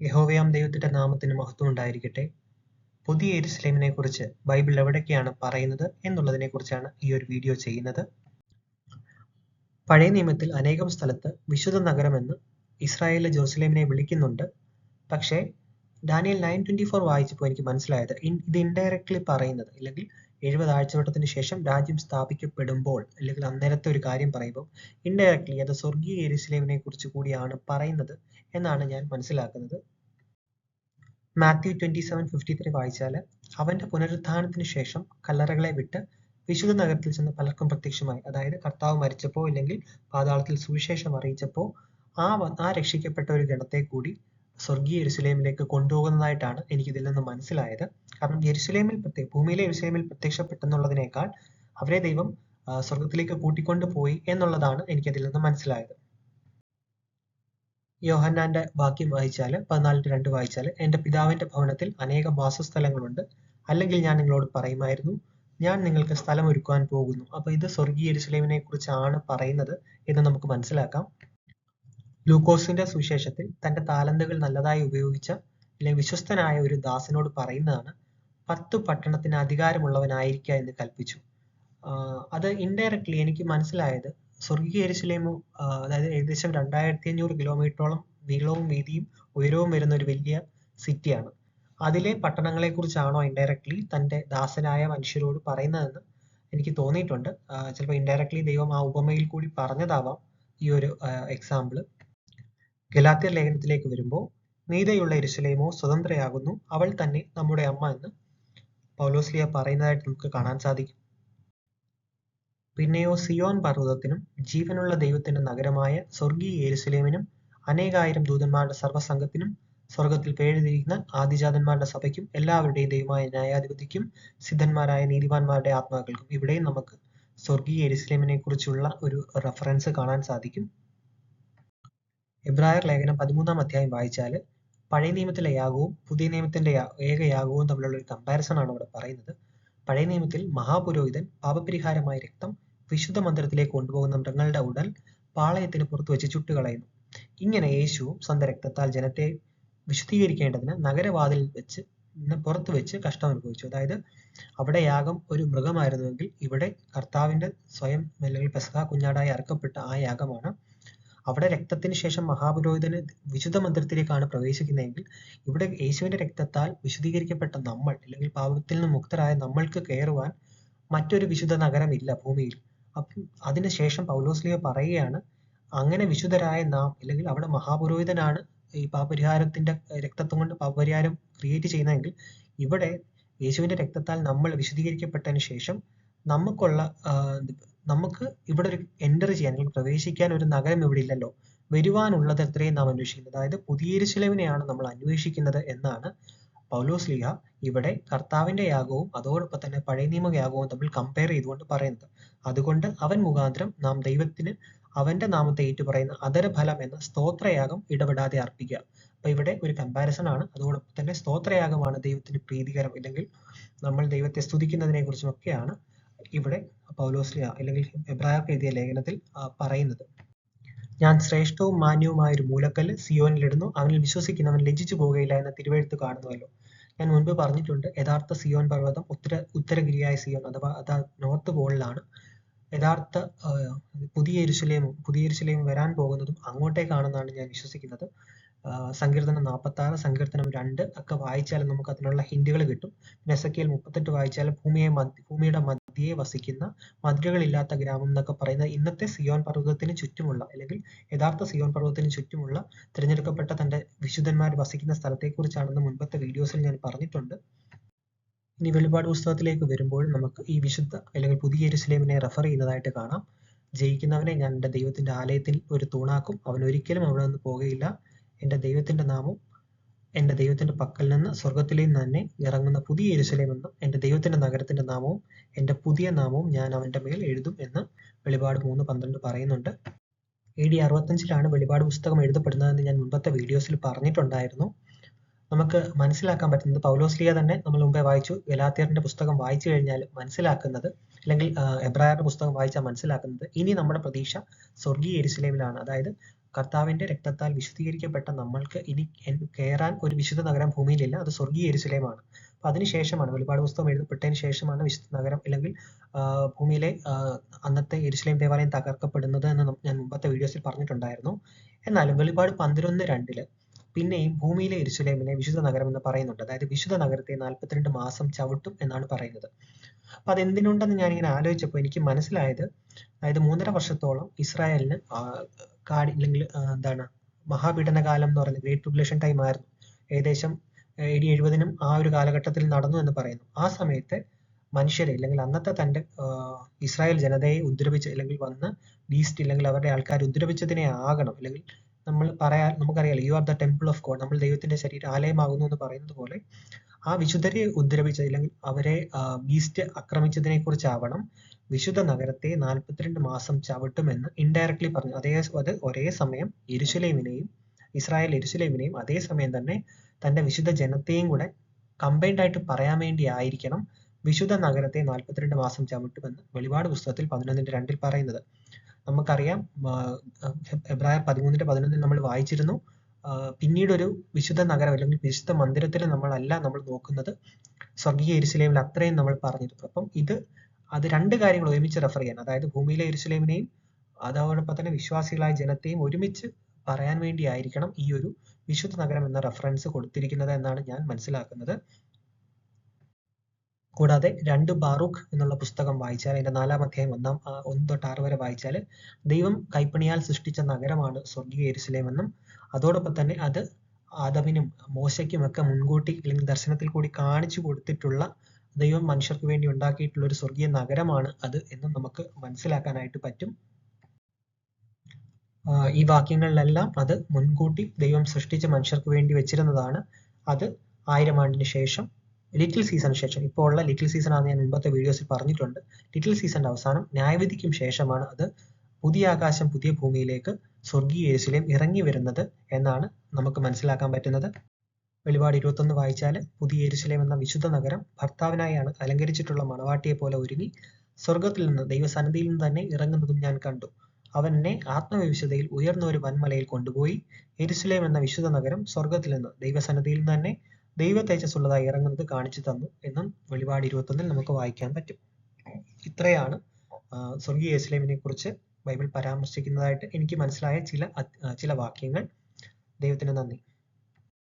യഹോവയാം ദൈവത്തിന്റെ നാമത്തിന് മഹത്വം ഉണ്ടായിരിക്കട്ടെ. പുതിയ എരുസലേമിനെ കുറിച്ച് ബൈബിൾ എവിടെയൊക്കെയാണ് പറയുന്നത് എന്നുള്ളതിനെ കുറിച്ചാണ് ഈ ഒരു വീഡിയോ ചെയ്യുന്നത്. പഴയ നിയമത്തിൽ അനേകം സ്ഥലത്ത് വിശുദ്ധ നഗരമെന്ന് ഇസ്രായേലിലെ ജെറുസലേമിനെ വിളിക്കുന്നുണ്ട്. പക്ഷേ ഡാനിയൽ നയൻ ട്വന്റി ഫോർ വായിച്ചപ്പോൾ എനിക്ക് മനസ്സിലായത് ഇത് ഇൻഡയറക്ട്ലി പറയുന്നത് അല്ലെങ്കിൽ എഴുപത് ആഴ്ചവട്ടത്തിന് ശേഷം രാജ്യം സ്ഥാപിക്കപ്പെടുമ്പോൾ അല്ലെങ്കിൽ അന്നേരത്തെ ഒരു കാര്യം പറയുമ്പോൾ ഇൻഡയറക്ട്ലി അത് സ്വർഗീയ എരുസലേമിനെ കുറിച്ച് കൂടിയാണ് പറയുന്നത് എന്നാണ് ഞാൻ മനസ്സിലാക്കുന്നത്. Matthew twenty seven fifty three വായിച്ചാൽ അവന്റെ പുനരുത്ഥാനത്തിന് ശേഷം കല്ലറകളെ വിട്ട് വിശുദ്ധ നഗരത്തിൽ ചെന്ന് പലർക്കും പ്രത്യക്ഷമായി. അതായത് കർത്താവ് മരിച്ചപ്പോൾ ഇല്ലെങ്കിൽ പാതാളത്തിൽ സുവിശേഷം അറിയിച്ചപ്പോൾ ആ ആ രക്ഷിക്കപ്പെട്ട ഒരു ഗണത്തെ കൂടി സ്വർഗീയ യെരുസലേമിലേക്ക് കൊണ്ടുപോകുന്നതായിട്ടാണ് എനിക്ക് ഇതിൽ നിന്ന് മനസ്സിലായത്. കാരണം യെരുസലേമിൽ പ്രത്യേക ഭൂമിയിലെ യെരുസലേമിൽ പ്രത്യക്ഷപ്പെട്ടെന്നുള്ളതിനേക്കാൾ അവരെ ദൈവം സ്വർഗത്തിലേക്ക് കൂട്ടിക്കൊണ്ടു പോയി എന്നുള്ളതാണ് എനിക്കതിൽ നിന്ന് മനസ്സിലായത്. യോഹന്നാന്റെ വാക്യം വായിച്ചാൽ പതിനാലിന്റെ രണ്ട് വായിച്ചാൽ എന്റെ പിതാവിന്റെ ഭവനത്തിൽ അനേകം വാസസ്ഥലങ്ങളുണ്ട്. അല്ലെങ്കിൽ ഞാൻ നിങ്ങളോട് പറയുമായിരുന്നു ഞാൻ നിങ്ങൾക്ക് സ്ഥലം ഒരുക്കുവാൻ പോകുന്നു. അപ്പോൾ ഇത് സ്വർഗീയ യെരുസലേമിനെ കുറിച്ചാണ് പറയുന്നത് എന്ന് നമുക്ക് മനസ്സിലാക്കാം. ലൂക്കോസിന്റെ സുവിശേഷത്തിൽ തന്റെ താലന്തുകൾ നല്ലതായി ഉപയോഗിച്ച അല്ലെങ്കിൽ വിശ്വസ്തനായ ഒരു ദാസനോട് പറയുന്നതാണ് പത്ത് പട്ടണത്തിന് അധികാരമുള്ളവനായിരിക്കുക എന്ന് കൽപ്പിച്ചു. അത് ഇൻഡയറക്ട്ലി എനിക്ക് മനസ്സിലായത് സ്വർഗീയ എരിശിലേമോ അതായത് ഏകദേശം രണ്ടായിരത്തി അഞ്ഞൂറ് കിലോമീറ്ററോളം നീളവും വീതിയും ഉയരവും വരുന്ന ഒരു വലിയ സിറ്റിയാണ്. അതിലെ പട്ടണങ്ങളെ കുറിച്ചാണോ ഇൻഡയറക്ട്ലി തന്റെ ദാസനായ മനുഷ്യരോട് പറയുന്നതെന്ന് എനിക്ക് തോന്നിയിട്ടുണ്ട്. ചിലപ്പോൾ ഇൻഡയറക്ട്ലി ദൈവം ആ ഉപമയിൽ കൂടി പറഞ്ഞതാവാം ഈ ഒരു എക്സാമ്പിൾ ഗലാത്യർ ലേഖനത്തിലേക്ക് വരുമ്പോൾ നീതയുള്ള എരിശിലേമോ സ്വതന്ത്രയാകുന്നു അവൾ തന്നെ നമ്മുടെ അമ്മ എന്ന് പൗലോസ്ലിയ പറയുന്നതായിട്ട് നമുക്ക് കാണാൻ സാധിക്കും. പിന്നെയോ സിയോൻ പർവതത്തിനും ജീവനുള്ള ദൈവത്തിന്റെ നഗരമായ സ്വർഗീയ യെരുസലേമിനും അനേകായിരം ദൂതന്മാരുടെ സർവസംഘത്തിനും സ്വർഗത്തിൽ പേഴുതിരിക്കുന്ന ആദിജാതന്മാരുടെ സഭയ്ക്കും എല്ലാവരുടെയും ദൈവമായ ന്യായാധിപതിക്കും സിദ്ധന്മാരായ നീതിമാന്മാരുടെ ആത്മാക്കൾക്കും ഇവിടെയും നമുക്ക് സ്വർഗീയ എരുസലേമിനെ കുറിച്ചുള്ള ഒരു റെഫറൻസ് കാണാൻ സാധിക്കും. എബ്രായർ ലേഖനം പതിമൂന്നാം അധ്യായം വായിച്ചാൽ പഴയ നിയമത്തിലെ യാഗവും പുതിയ നിയമത്തിന്റെ ഏക യാഗവും തമ്മിലുള്ള ഒരു കമ്പാരിസൺ ആണ് ഇവിടെ പറയുന്നത്. പഴയ നിയമത്തിൽ മഹാപുരോഹിതൻ പാപപരിഹാരമായ രക്തം വിശുദ്ധ മന്ദിരത്തിലേക്ക് കൊണ്ടുപോകുന്ന മൃഗങ്ങളുടെ ഉടൽ പാളയത്തിന് പുറത്തു വെച്ച് ചുട്ടുകളയുന്നു ഇങ്ങനെ യേശുവും സ്വന്തം രക്തത്താൽ ജനത്തെ വിശുദ്ധീകരിക്കേണ്ടതിന് നഗരവാതിൽ വെച്ച് പുറത്തു വെച്ച് കഷ്ടം അനുഭവിച്ചു. അതായത് അവിടെ യാഗം ഒരു മൃഗമായിരുന്നുവെങ്കിൽ ഇവിടെ കർത്താവിന്റെ സ്വയം അല്ലെങ്കിൽ പെസഹ കുഞ്ഞാടായി അറക്കപ്പെട്ട ആ യാഗമാണ്. അവിടെ രക്തത്തിന് ശേഷം മഹാപുരോഹിതന് വിശുദ്ധ മന്ദിരത്തിലേക്കാണ് പ്രവേശിക്കുന്നതെങ്കിൽ ഇവിടെ യേശുവിന്റെ രക്തത്താൽ വിശുദ്ധീകരിക്കപ്പെട്ട നമ്മൾ അല്ലെങ്കിൽ പാപത്തിൽ നിന്ന് മുക്തരായ നമ്മൾക്ക് കയറുവാൻ മറ്റൊരു വിശുദ്ധ നഗരമില്ല ഭൂമിയിൽ. അതിനുശേഷം പൗലോസ്ലിയ പറയുകയാണ് അങ്ങനെ വിശുദ്ധരായ നാം അല്ലെങ്കിൽ അവിടെ മഹാപുരോഹിതനാണ് ഈ പാപരിഹാരത്തിന്റെ രക്തത്വം കൊണ്ട് പാപരിഹാരം ക്രിയേറ്റ് ചെയ്യുന്നതെങ്കിൽ ഇവിടെ യേശുവിന്റെ രക്തത്താൽ നമ്മൾ വിശദീകരിക്കപ്പെട്ടതിന് ശേഷം നമുക്കുള്ള നമുക്ക് ഇവിടെ ഒരു എന്റർ ചെയ്യാൻ അല്ലെങ്കിൽ പ്രവേശിക്കാൻ ഒരു നഗരം ഇവിടെ ഇല്ലല്ലോ. വരുവാനുള്ളത് എത്രയും നാം അന്വേഷിക്കുന്നത്. അതായത് പുതിയ ചിലവിനെയാണ് നമ്മൾ അന്വേഷിക്കുന്നത് എന്നാണ് പൗലോസ് ലീഹ ഇവിടെ കർത്താവിന്റെ യാഗവും അതോടൊപ്പം തന്നെ പഴയ നിയമ യാഗവും തമ്മിൽ കമ്പയർ ചെയ്തുകൊണ്ട് പറയുന്നത്. അതുകൊണ്ട് അവൻ മുഖാന്തരം നാം ദൈവത്തിന് അവന്റെ നാമത്തെ ഏറ്റു പറയുന്ന അതരഫലം എന്ന സ്തോത്രയാഗം ഇടപെടാതെ അർപ്പിക്കുക. അപ്പൊ ഇവിടെ ഒരു കമ്പാരിസൺ ആണ്. അതോടൊപ്പം തന്നെ സ്തോത്രയാഗമാണ് ദൈവത്തിന് പ്രീതികരം ഇല്ലെങ്കിൽ നമ്മൾ ദൈവത്തെ സ്തുതിക്കുന്നതിനെ കുറിച്ചുമൊക്കെയാണ് ഇവിടെ പൗലോസ്ലിയ അല്ലെങ്കിൽ എബ്രായർക്ക് എഴുതിയ ലേഖനത്തിൽ പറയുന്നത്. ഞാൻ ശ്രേഷ്ഠവും മാന്യവുമായ ഒരു മൂലക്കല്ല് സിയോനിലിടുന്നു അവനിൽ വിശ്വസിക്കുന്നവൻ ലജ്ജിച്ചു പോകുകയില്ല എന്ന തിരുവെഴുത്ത് കാണുന്നുവല്ലോ. ഞാൻ മുൻപ് പറഞ്ഞിട്ടുണ്ട് യഥാർത്ഥ സിയോൻ പർവതം ഉത്തര ഉത്തരഗിരിയായ സിയോൻ അഥവാ അതാ നോർത്ത് പോളിലാണ്. യഥാർത്ഥ പുതിയ യെരുശലേമും പുതിയ യെരുശലേമും വരാൻ പോകുന്നതും അങ്ങോട്ടേക്കാണെന്നാണ് ഞാൻ വിശ്വസിക്കുന്നത്. സങ്കീർത്തനം നാൽപ്പത്തി ആറ് സങ്കീർത്തനം രണ്ട് ഒക്കെ വായിച്ചാൽ നമുക്ക് അതിനുള്ള ഹിന്റുകൾ കിട്ടും. പിന്നെ എസക്കിയൽ മുപ്പത്തെട്ട് വായിച്ചാൽ ഭൂമിയെ ഭൂമിയുടെ മധ്യയെ വസിക്കുന്ന മതിലുകളില്ലാത്ത ഗ്രാമം എന്നൊക്കെ പറയുന്നത് ഇന്നത്തെ സിയോൻ പർവതത്തിന് ചുറ്റുമുള്ള അല്ലെങ്കിൽ യഥാർത്ഥ സിയോൻ പർവതത്തിന് ചുറ്റുമുള്ള തിരഞ്ഞെടുക്കപ്പെട്ട തന്റെ വിശുദ്ധന്മാർ വസിക്കുന്ന സ്ഥലത്തെക്കുറിച്ചാണെന്ന് മുൻപത്തെ വീഡിയോസിൽ ഞാൻ പറഞ്ഞിട്ടുണ്ട്. ഇനി വെളിപാട് പുസ്തകത്തിലേക്ക് വരുമ്പോൾ നമുക്ക് ഈ വിശുദ്ധ അല്ലെങ്കിൽ പുതിയ സ്ലേമിനെ റെഫർ ചെയ്യുന്നതായിട്ട് കാണാം. ജയിക്കുന്നവനെ ഞാൻ എന്റെ ദൈവത്തിന്റെ ആലയത്തിൽ ഒരു തൂണാക്കും. അവൻ ഒരിക്കലും അവിടെ നിന്ന് പോകുകയില്ല എന്റെ ദൈവത്തിന്റെ നാമം എന്റെ ദൈവത്തിന്റെ പക്കൽ നിന്ന് സ്വർഗത്തിലെ നിന്ന് തന്നെ ഇറങ്ങുന്ന പുതിയ എരുസലേം എന്നും എന്റെ ദൈവത്തിന്റെ നഗരത്തിന്റെ നാമവും എന്റെ പുതിയ നാമവും ഞാൻ അവന്റെ മേൽ എഴുതും എന്ന് വെളിപാട് മൂന്ന് പന്ത്രണ്ട് പറയുന്നുണ്ട്. എ ഡി അറുപത്തഞ്ചിലാണ് വെളിപാട് പുസ്തകം എഴുതപ്പെടുന്നതെന്ന് ഞാൻ മുൻപത്തെ വീഡിയോസിൽ പറഞ്ഞിട്ടുണ്ടായിരുന്നു. നമുക്ക് മനസ്സിലാക്കാൻ പറ്റുന്നത് പൗലോസ്ലിയ തന്നെ നമ്മൾ മുമ്പേ വായിച്ചു ഗലാത്തിയറിന്റെ പുസ്തകം വായിച്ചു കഴിഞ്ഞാൽ മനസ്സിലാക്കുന്നത് അല്ലെങ്കിൽ ആ, പുസ്തകം വായിച്ചാൽ മനസ്സിലാക്കുന്നത് ഇനി നമ്മുടെ പ്രതീക്ഷ സ്വർഗീയ എരുസലേമിലാണ് അതായത് കർത്താവിന്റെ രക്തത്താൽ വിശുദ്ധീകരിക്കപ്പെട്ട നമ്മൾക്ക് ഇനി കയറാൻ ഒരു വിശുദ്ധ നഗരം ഭൂമിയിലില്ല. അത് സ്വർഗീയ എരുസലേമാണ്. അപ്പൊ അതിനുശേഷമാണ് വെളിപാട് പുസ്തകം എഴുതപ്പെട്ടതിന് ശേഷമാണ് വിശുദ്ധ നഗരം അല്ലെങ്കിൽ ഭൂമിയിലെ അന്നത്തെ എരുസലേം ദേവാലയം തകർക്കപ്പെടുന്നത് എന്ന് ഞാൻ മുമ്പത്തെ വീഡിയോസിൽ പറഞ്ഞിട്ടുണ്ടായിരുന്നു. എന്നാലും വെളിപാട് പന്ത്രണ്ട് രണ്ടിൽ പിന്നെയും ഭൂമിയിലെ എരുസലേമിനെ വിശുദ്ധ നഗരം എന്ന് പറയുന്നുണ്ട്. അതായത് വിശുദ്ധ നഗരത്തെ നാൽപ്പത്തിരണ്ട് മാസം ചവിട്ടും എന്നാണ് പറയുന്നത്. അപ്പൊ അതെന്തിനുണ്ടെന്ന് ഞാനിങ്ങനെ ആലോചിച്ചപ്പോൾ എനിക്ക് മനസ്സിലായത് അതായത് മൂന്നര വർഷത്തോളം ഇസ്രായേലിന് കാടി അല്ലെങ്കിൽ എന്താണ് മഹാപീഡന കാലം എന്ന് പറയുന്നത് ഗ്രേറ്റ് ട്രിബുലേഷൻ ടൈം ആയിരുന്നു. ഏകദേശം എ ഡി എഴുപതിനും ആ ഒരു കാലഘട്ടത്തിൽ നടന്നു എന്ന് പറയുന്നു. ആ സമയത്ത് മനുഷ്യരെ അല്ലെങ്കിൽ അന്നത്തെ തന്റെ ഇസ്രായേൽ ജനതയെ ഉദ്രവിച്ച് അല്ലെങ്കിൽ വന്ന് ബീസ്റ്റ് അല്ലെങ്കിൽ അവരുടെ ആൾക്കാർ ഉദ്രവിച്ചതിനെ ആകണം. അല്ലെങ്കിൽ നമ്മൾ പറയാൻ നമുക്കറിയാം you are the temple of God നമ്മൾ ദൈവത്തിന്റെ ശരീരം ആലയമാകുന്നു എന്ന് പറയുന്നത് പോലെ ആ വിശുദ്ധരെ ഉദ്രവിച്ച അല്ലെങ്കിൽ അവരെ ബീസ്റ്റ് ആക്രമിച്ചതിനെ കുറിച്ചാവണം. വിശുദ്ധ നഗരത്തെ നാൽപ്പത്തിരണ്ട് മാസം ചവിട്ടുമെന്ന് ഇൻഡയറക്ട്ലി പറഞ്ഞു. അതേ അത് ഒരേ സമയം യെരുശലേമിനെയും ഇസ്രായേൽ യെരുശലേമിനെയും അതേ സമയം തന്നെ തന്റെ വിശുദ്ധ ജനത്തെയും കൂടെ കമ്പൈൻഡ് ആയിട്ട് പറയാൻ വേണ്ടി ആയിരിക്കണം വിശുദ്ധ നഗരത്തെ നാൽപ്പത്തിരണ്ട് മാസം ചവിട്ടുമെന്ന് വെളിപാട് പുസ്തകത്തിൽ പതിനൊന്നിന്റെ രണ്ടിൽ പറയുന്നത്. നമുക്കറിയാം എബ്രായ പതിമൂന്നിന്റെ പതിനൊന്നിൽ നമ്മൾ വായിച്ചിരുന്നു. പിന്നീട് ഒരു വിശുദ്ധ നഗരം അല്ലെങ്കിൽ വിശുദ്ധ മന്ദിരത്തിൽ നമ്മളല്ല നമ്മൾ നോക്കുന്നത്. സ്വർഗീയ എരുസലേമിൽ അത്രയും നമ്മൾ പറഞ്ഞിരുന്നു. അപ്പം ഇത് അത് രണ്ട് കാര്യങ്ങൾ ഒരുമിച്ച് റെഫർ ചെയ്യാൻ. അതായത് ഭൂമിയിലെ എരുസലേമിനെയും അതോടൊപ്പം തന്നെ വിശ്വാസികളായ ജനത്തെയും ഒരുമിച്ച് പറയാൻ വേണ്ടിയായിരിക്കണം ഈ ഒരു വിശുദ്ധ നഗരം എന്ന റെഫറൻസ് കൊടുത്തിരിക്കുന്നത് എന്നാണ് ഞാൻ മനസ്സിലാക്കുന്നത്. കൂടാതെ രണ്ട് ബാറൂഖ് എന്നുള്ള പുസ്തകം വായിച്ചാൽ അതിന്റെ നാലാം അധ്യായം ഒന്നാം ഒന്ന് തൊട്ട് ആറ് വരെ വായിച്ചാൽ ദൈവം കൈപ്പണിയാൽ സൃഷ്ടിച്ച നഗരമാണ് സ്വർഗീയ എരിസലേമെന്നും അതോടൊപ്പം തന്നെ അത് ആദവിനും മോശയ്ക്കും ഒക്കെ മുൻകൂട്ടി അല്ലെങ്കിൽ ദർശനത്തിൽ കൂടി കാണിച്ചു കൊടുത്തിട്ടുള്ള ദൈവം മനുഷ്യർക്ക് വേണ്ടി ഉണ്ടാക്കിയിട്ടുള്ള ഒരു സ്വർഗീയ നഗരമാണ് അത് എന്ന് നമുക്ക് മനസ്സിലാക്കാനായിട്ട് പറ്റും. ഈ വാക്യങ്ങളിലെല്ലാം അത് മുൻകൂട്ടി ദൈവം സൃഷ്ടിച്ച മനുഷ്യർക്ക് വേണ്ടി വെച്ചിരുന്നതാണ്. അത് ആയിരം ആണ്ടിന് ശേഷം ലിറ്റിൽ സീസണിന് ശേഷം. ഇപ്പോൾ ഉള്ള ലിറ്റിൽ സീസൺ ആണ് ഞാൻ മുമ്പത്തെ വീഡിയോസിൽ പറഞ്ഞിട്ടുണ്ട്. ലിറ്റിൽ സീസണിന്റെ അവസാനം ന്യായവിധിക്കും ശേഷമാണ് അത് പുതിയ ആകാശം പുതിയ ഭൂമിയിലേക്ക് സ്വർഗീയ യേശുലേം ഇറങ്ങി വരുന്നത് എന്നാണ് നമുക്ക് മനസ്സിലാക്കാൻ പറ്റുന്നത്. വെളിപാട് ഇരുപത്തൊന്ന് വായിച്ചാൽ പുതിയ എരുശലേം എന്ന വിശുദ്ധ നഗരം ഭർത്താവിനായാണ് അലങ്കരിച്ചിട്ടുള്ള മണവാട്ടിയെ പോലെ ഒരുങ്ങി സ്വർഗത്തിൽ നിന്ന് ദൈവസന്നിധിയിൽ നിന്ന് തന്നെ ഇറങ്ങുന്നതും ഞാൻ കണ്ടു. അവൻ എന്നെ ആത്മവിശുദ്ധയിൽ ഉയർന്ന ഒരു വൻമലയിൽ കൊണ്ടുപോയി എരുസലേം എന്ന വിശുദ്ധ നഗരം സ്വർഗത്തിൽ നിന്ന് ദൈവസന്നിധിയിൽ നിന്ന് തന്നെ ദൈവ തേജസ്സുള്ളതായി ഇറങ്ങുന്നത് കാണിച്ചു തന്നു എന്നും വെളിപാട് ഇരുപത്തൊന്നിൽ നമുക്ക് വായിക്കാൻ പറ്റും. ഇത്രയാണ് സ്വർഗീയ എരുസലേമിനെ കുറിച്ച് ബൈബിൾ പരാമർശിക്കുന്നതായിട്ട് എനിക്ക് മനസ്സിലായ ചില ചില വാക്യങ്ങൾ. ദൈവത്തിന് നന്ദി.